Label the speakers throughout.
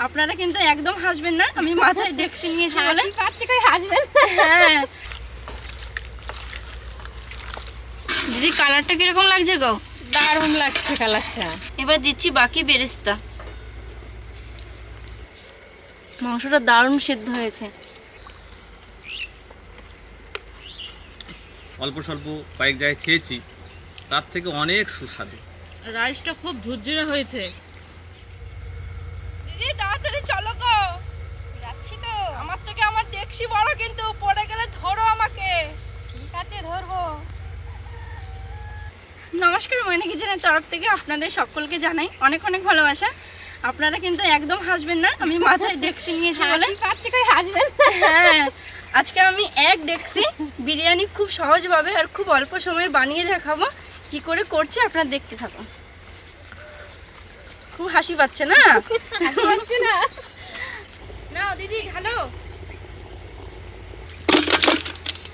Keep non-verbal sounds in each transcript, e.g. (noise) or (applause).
Speaker 1: আপনারা কিন্তু একদম হাসবেন না আমি (laughs) মাথায় ডেক্সি নিয়েছি বলে।
Speaker 2: কই হাসবেন?
Speaker 1: হ্যাঁ। দিদি কালারটা কীরকম লাগছে গো?
Speaker 2: দারুণ লাগছে কালারটা
Speaker 1: এবার দিচ্ছি বাকি বেরেস্তা। মাংসটা দারুণ সেদ্ধ হয়েছে।
Speaker 3: অল্প স্বল্প কয়েক জায়গায় খেয়েছি তার থেকে অনেক সুস্বাদু।
Speaker 2: রাইসটা খুব ঝুরঝুরে হয়েছে
Speaker 1: দিদি তাড়াতাড়ি চলো গো
Speaker 2: যাচ্ছি তো
Speaker 1: আমার ডেক্সি বড় কিন্তু পড়ে গেলে ধরো আমাকে।
Speaker 2: ঠিক আছে ধরবো।
Speaker 1: নমস্কার ময়না কিচেনের তরফ থেকে আপনাদের সকলকে জানাই অনেক অনেক ভালোবাসা। আপনারা কিন্তু একদম হাসবেন না আমি মাথায় ডেক্সি নিয়েছি বলে।
Speaker 2: হাসি পাচ্ছে কই হাসবেন?
Speaker 1: হ্যাঁ আজকে আমি এক ডেক্সি বিরিয়ানি খুব সহজভাবে আর খুব অল্প সময়ে বানিয়ে দেখাবো কি করে করছি আপনারা দেখতে থাকুন। খুব হাসি পাচ্ছে না?
Speaker 2: হাসি পাচ্ছে না।
Speaker 1: নাও দিদি হ্যালো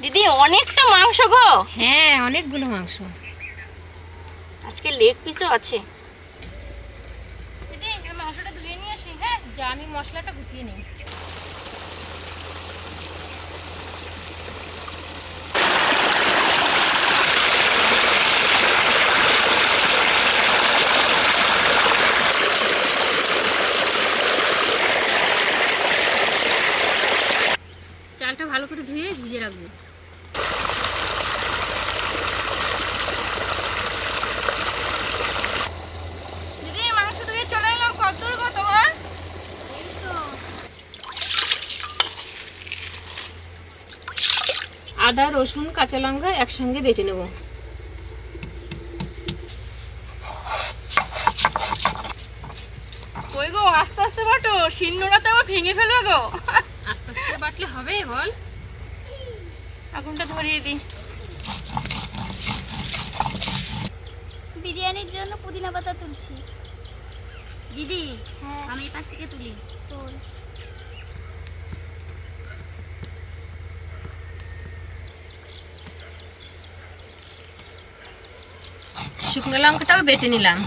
Speaker 1: দিদি অনেকটা মাংস গো।
Speaker 2: হ্যাঁ অনেকগুলো মাংস।
Speaker 1: আজকে লেগ পিসও আছে। দিদি আমি মাংসটা ধুয়ে নিয়ে আসি হ্যাঁ?
Speaker 2: যা আমি মশলাটা গুছিয়ে নিই চালটা ভালো করে ধুয়ে ভিজে রাখব
Speaker 1: দিদি মাংস ধুয়ে চলে এলাম কত দূর গো তোমার
Speaker 2: আদা রসুন কাঁচা লঙ্কা একসঙ্গে বেটে নেব।
Speaker 1: ওই গো আস্তে আস্তে বাটো শিলনোড়া তো আবার ভেঙে ফেলবে গো।
Speaker 2: আস্তে আস্তে বাটলে হবে বল।
Speaker 1: আগুনটা ধরিয়ে দিই।
Speaker 4: বিরিয়ানির জন্য পুদিনা পাতা তুলছি।
Speaker 2: দিদি
Speaker 4: হ্যাঁ।
Speaker 2: আমি এই পাশ থেকে তুলি।
Speaker 4: তোল।
Speaker 2: শুকনো লঙ্কাটাও বেটে নিলাম।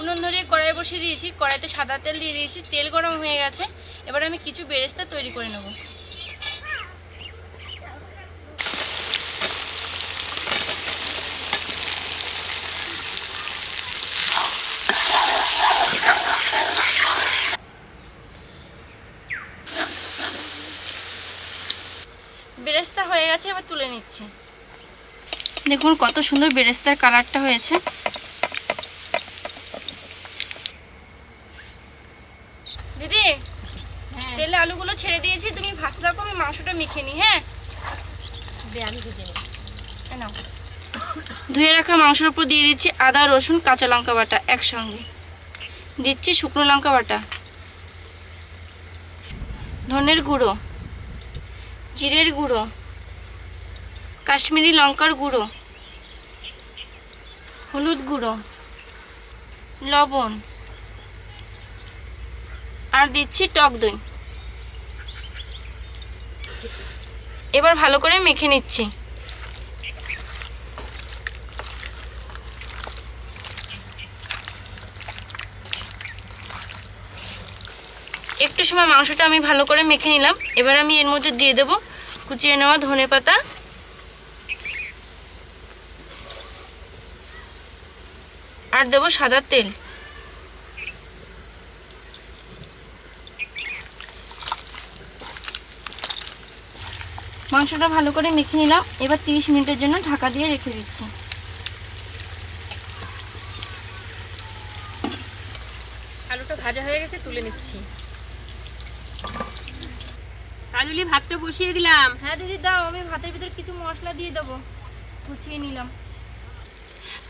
Speaker 1: উনুন ধরিয়ে কড়াই বসিয়ে দিয়েছি। কড়াইতে সাদা তেল দিয়ে দিয়েছি। তেল গরম হয়ে গেছে। এবার আমি কিছু বেরেস্তা তৈরি করে নেব। বেরেস্তা হয়ে গেছে, এবার তুলে নিচ্ছি। দেখুন কত সুন্দর বেরেস্তার কালারটা হয়েছে। দিদি
Speaker 2: হ্যাঁ।
Speaker 1: তেলে আলুগুলো ছেড়ে দিয়েছি তুমি ভাজতে থাকো আমি মাংসটা মেখে নিই হ্যাঁ? ধুয়ে রাখা মাংসের উপর দিয়ে দিচ্ছি আদা রসুন কাঁচা লঙ্কা বাটা একসঙ্গে। দিচ্ছি শুকনো লঙ্কা বাটা। ধনের গুঁড়ো। জিরের গুঁড়ো। কাশ্মীরি লঙ্কার গুঁড়ো। হলুদ গুঁড়ো, লবণ, আর দিচ্ছি টক দই। এবার ভালো করে মেখে নিচ্ছি। একটু সময় মাংসটা আমি ভালো করে মেখে নিলাম। এবার আমি এর মধ্যে দিয়ে দেবো কুচিয়ে নেওয়া ধনে পাতা আর দেবো সাদা তেল। মাংসটা ভালো করে মেখে নিলাম। এবার তিরিশ মিনিটের জন্য ঢাকা দিয়ে রেখে দিচ্ছি।
Speaker 2: আলুটা ভাজা হয়ে গেছে, তুলে নিচ্ছি। ভাতটা বসিয়ে দিলাম।
Speaker 1: হ্যাঁ দিদি, দাও, আমি ভাতের ভিতর কিছু মশলা দিয়ে দেবো। কুচিয়ে নিলাম।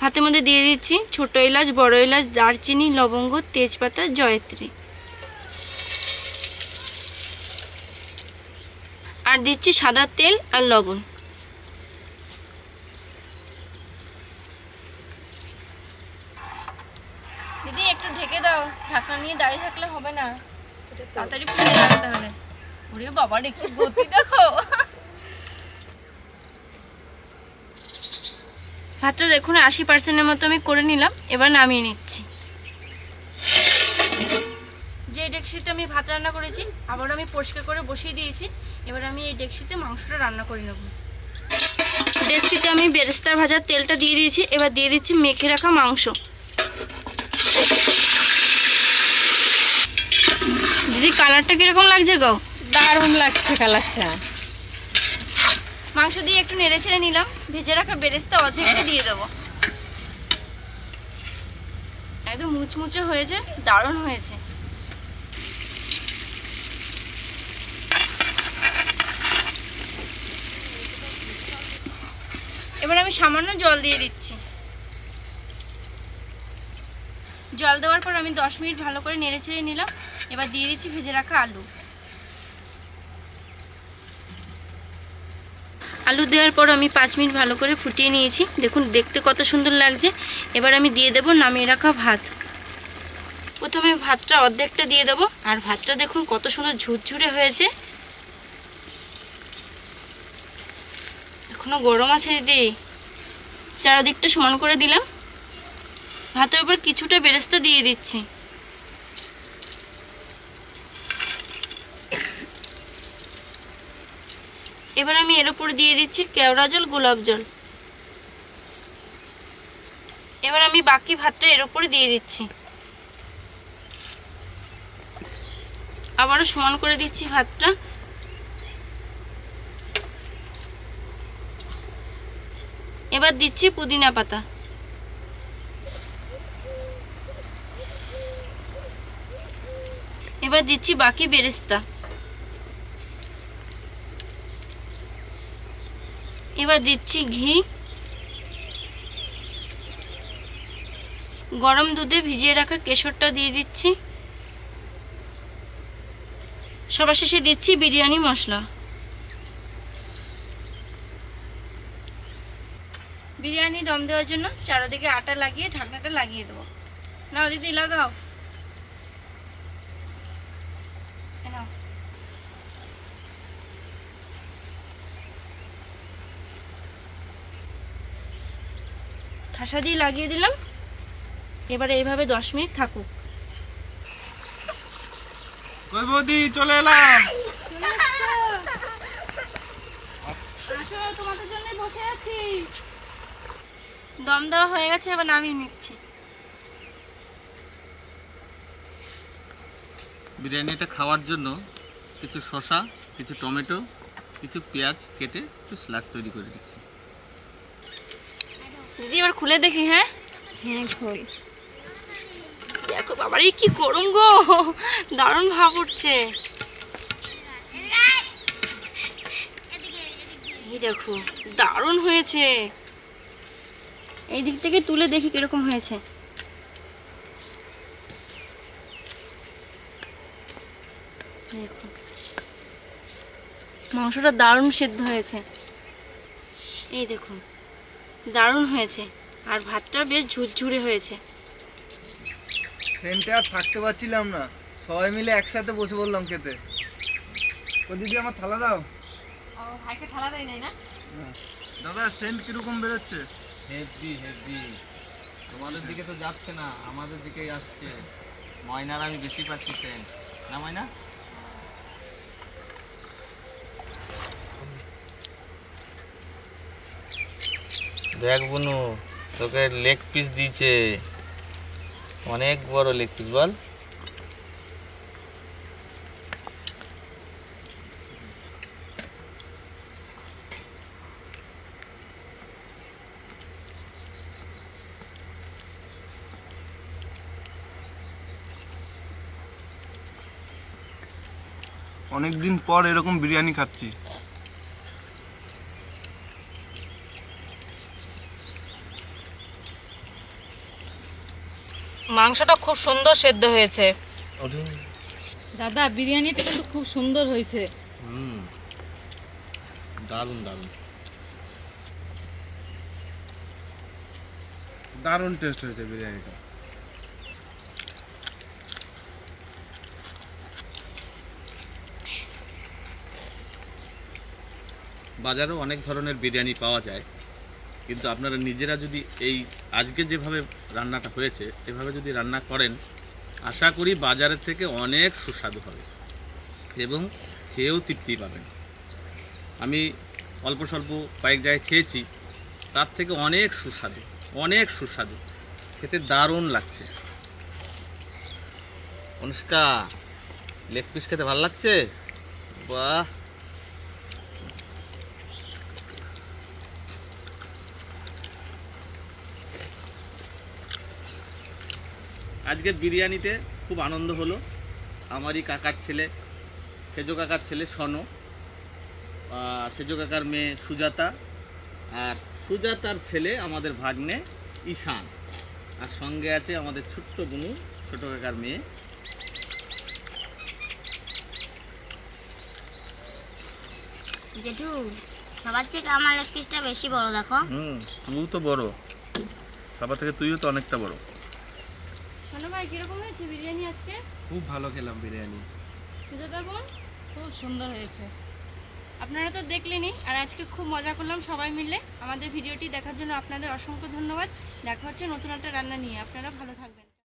Speaker 1: ভাতের মধ্যে দিয়ে দিচ্ছি ছোট এলাচ বড় এলাচ দারচিনি লবঙ্গ তেজপাতা জয়ত্রী। আর দিচ্ছি সাদা তেল আর লবণ। দিদি একটু ঢেকে দাও। ঢাকনা নিয়ে দাঁড়িয়ে থাকলে হবে না। তাড়াতাড়ি ফুটে যাবে তাহলে। ওরে বাবা রে কি গতি দেখো। ভাতটা দেখুন আশি পার্সেন্টের মতো আমি করে নিলাম, এবার নামিয়ে নিচ্ছি। যে ডেকসিতে আমি ভাত রান্না করেছি, আবার আমি পরিষ্কার করে বসিয়ে দিয়েছি, এবার আমি এই ডেকসিতে মাংসটা রান্না করে নেব। ডেকসিতে আমি বেরেস্তার ভাজার তেলটা দিয়ে দিয়েছি, এবার দিয়ে দিচ্ছি মেখে রাখা মাংস। দিদি কালারটা কীরকম লাগছে গো?
Speaker 2: দারুণ লাগছে কালারটা
Speaker 1: মাংস দিয়ে একটু নেড়ে ছেড়ে নিলাম। ভেজে রাখা বেরেস্তা অর্ধেকটা দিয়ে দেবো। একদম মুচমুচে হয়েছে, দারুণ হয়েছে। এবার আমি সামান্য জল দিয়ে দিচ্ছি। জল দেওয়ার পর আমি দশ মিনিট ভালো করে নেড়ে ছেড়ে নিলাম। এবার দিয়ে দিচ্ছি ভেজে রাখা আলু। আলু দেওয়ার পর আমি পাঁচ মিনিট ভালো করে ফুটিয়ে নিয়েছি। দেখুন, দেখতে কত সুন্দর লাগছে। এবার আমি দিয়ে দেবো নামিয়ে রাখা ভাত। প্রথমে ভাতটা অর্ধেকটা দিয়ে দেবো। আর ভাতটা দেখুন কত সুন্দর ঝুরঝুরে হয়েছে। এখনও গরম আছে দিদি। চারদিকটা সমান করে দিলাম। ভাতের উপর কিছুটা বেরেস্তা দিয়ে দিচ্ছি। এবার আমি এর উপর দিয়ে দিচ্ছি কেওড়া জল, গোলাপ জল। এবার আমি বাকি ভাতটা এর উপরে দিয়ে দিচ্ছি। আবারও সমান করে দিচ্ছি ভাতটা। এবার দিচ্ছি পুদিনা পাতা। এবার দিচ্ছি বাকি বেরেস্তা। এবার দিচ্ছি ঘি। গরম দুধে ভিজিয়ে রাখা কেশরটা দিয়ে দিচ্ছি। সবার শেষে দিচ্ছি বিরিয়ানি মশলা। বিরিয়ানি দম দেওয়ার জন্য চারদিকে আটা লাগিয়ে ঢাকনাটা লাগিয়ে দেবো। নাও দিদি, লাগাও। ঠাসা দিয়ে লাগিয়ে দিলাম। এবারে এইভাবে দশ মিনিট থাকুক।
Speaker 3: বৌদি চলে এলাম।
Speaker 1: তোমাদের জন্য বসে আছি। দম দেওয়া হয়ে গেছে এবার নামিয়ে নিচ্ছি।
Speaker 3: বিরিয়ানিটা খাওয়ার জন্য কিছু শসা কিছু টমেটো কিছু পেঁয়াজ কেটে একটু স্যালাড তৈরি করে দিচ্ছি
Speaker 1: দিদি এবার খুলে দেখি হ্যাঁ?
Speaker 2: হ্যাঁ খোল।
Speaker 1: দেখো বাবারে কি গরম গো! দারুণ ভাব উঠছে। এই দেখো দারুণ হয়েছে। এই দিক থেকে তুলে দেখি কীরকম হয়েছে। মাংসটা দারুণ সেদ্ধ হয়েছে। এই দেখুন দারুণ হয়েছে। আর ভাতটা বেশ ঝুরঝুরে হয়েছে।
Speaker 5: সেন্টে আর থাকতে পারছিলাম না। সবাই মিলে একসাথে বসে বললাম খেতে। ও দিদি আমার থালা দাও।
Speaker 2: ও ভাইকে থালা দেয় নাই না।
Speaker 5: দাদা সেন্ট কীরকম বেরোচ্ছে?
Speaker 3: Heavy heavy. তোমাদের দিকে তো যাচ্ছে না আমাদের দিকেই আসছে। ময়নার আমি বেশি পাচ্ছি সেন্ট। না ময়না? দেখ বুনু, তোকে লেগ পিস দিয়েছে। অনেক বড় লেগ পিস বল।
Speaker 5: অনেক দিন পর এরকম বিরিয়ানি খাচ্ছি
Speaker 2: মাংসটা খুব সুন্দর সেদ্ধ হয়েছে। দাদা বিরিয়ানিটা কিন্তু খুব সুন্দর হয়েছে।
Speaker 3: হুম। দারুণ দারুণ।
Speaker 5: দারুণ টেস্ট হয়েছে বিরিয়ানিটা।
Speaker 3: বাজারেও অনেক ধরনের বিরিয়ানি পাওয়া যায়। কিন্তু আপনারা নিজেরা যদি এই আজকে যেভাবে রান্নাটা হয়েছে, এভাবে যদি রান্না করেন, আশা করি বাজারের থেকে অনেক সুস্বাদু হবে এবং খেয়েও তৃপ্তি পাবেন। আমি অল্প স্বল্প কয়েক জায়গায় খেয়েছি, তার থেকে অনেক সুস্বাদু অনেক সুস্বাদু। খেতে দারুণ লাগছে। অনুষ্কা, লেগ পিস খেতে ভালো লাগছে? বাহ! আজকে বিরিয়ানিতে খুব আনন্দ হলো। আমারই কাকার ছেলে সেজো কাকার ছেলে সনো সেজো কাকার মেয়ে সুজাতা আর সুজাতার ছেলে আমাদের ভাগ্নে ঈশান। আর সঙ্গে আছে আমাদের ছোট্ট বুনু ছোট কাকার মেয়ে।
Speaker 4: জেঠু সবার থেকে আমার লেগ পিসটা বেশি বড় দেখো।
Speaker 3: হুম তুইও তো বড়। বাবা থেকে তুইও তো অনেকটা বড়।
Speaker 1: শোনো ভাই কীরকম হয়েছে বিরিয়ানি আজকে?
Speaker 5: খুব ভালো খেলাম বিরিয়ানি।
Speaker 1: সুজাতা বোন?
Speaker 2: খুব সুন্দর হয়েছে।
Speaker 1: আপনারা তো দেখলেনই আর আজকে খুব মজা করলাম সবাই মিলে। আমাদের ভিডিওটি দেখার জন্য আপনাদের অসংখ্য ধন্যবাদ। দেখা হচ্ছে নতুন একটা রান্না নিয়ে। আপনারা ভালো থাকবেন।